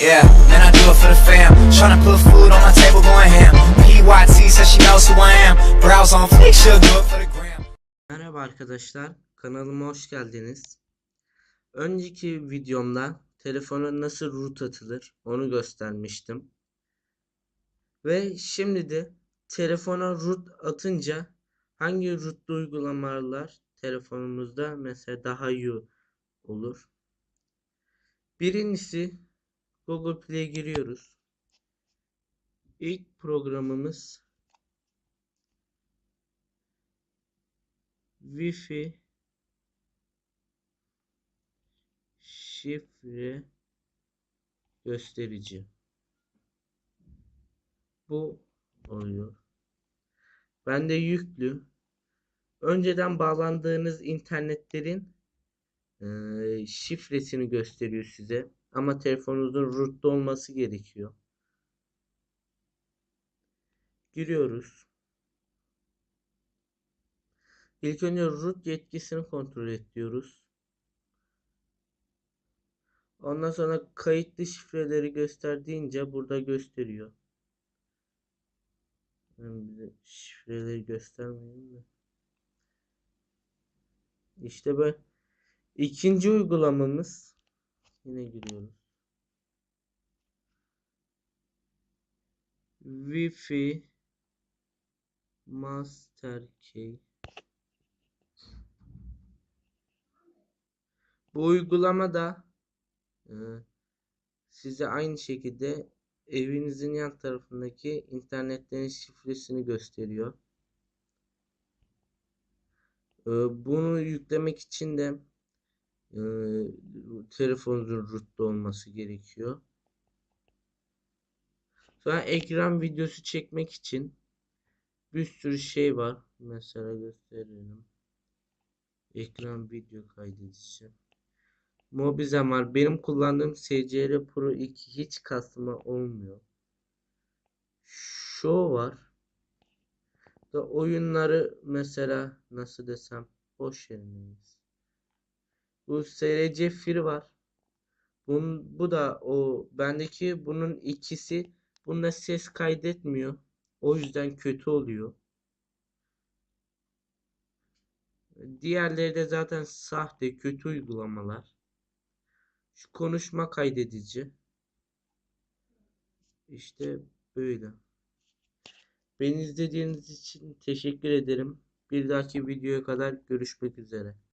Yeah, man, I do it for the fam. Tryna put food on my table, going ham. PYT says she knows who I am. Browse on fleek, she'll do it for the gram. Merhaba arkadaşlar, kanalıma hoş geldiniz. Önceki videomda telefona nasıl root atılır onu göstermiştim. Ve şimdi de telefona root atınca hangi rootlu uygulamalar telefonumuzda mesela daha iyi olur. Birincisi Google Play'e giriyoruz. İlk programımız Wi-Fi şifre gösterici. Bu oluyor. Bende yüklü. Önceden bağlandığınız internetlerin eee, şifresini gösteriyor size. Ama telefonunuzun rootlu olması gerekiyor. Giriyoruz. İlk önce root yetkisini kontrol et. Ondan sonra kayıtlı şifreleri göster deyince burada gösteriyor. Ben bize şifreleri göstermeyeyim de. İşte böyle. İkinci uygulamamız yine giriyoruz. Wi-Fi Master Key Bu uygulama da e, size aynı şekilde evinizin yan tarafındaki internetlerin şifresini gösteriyor. E, bunu yüklemek için de e, telefonunuzun rootlu olması gerekiyor. Sonra ekran videosu çekmek için bir sürü şey var. Mesela gösterelim. Ekran video kaydedici. Mobizen var. Benim kullandığım SCR Pro 2 hiç kasma olmuyor. Show var. Da oyunları mesela nasıl desem boş yerindeyiz. Bu SRC Free var. Bun, bu da o bendeki bunun ikisi bunda ses kaydetmiyor. O yüzden kötü oluyor. Diğerleri de zaten sahte kötü uygulamalar. Şu konuşma kaydedici. İşte böyle. Beni izlediğiniz için teşekkür ederim. Bir dahaki videoya kadar görüşmek üzere.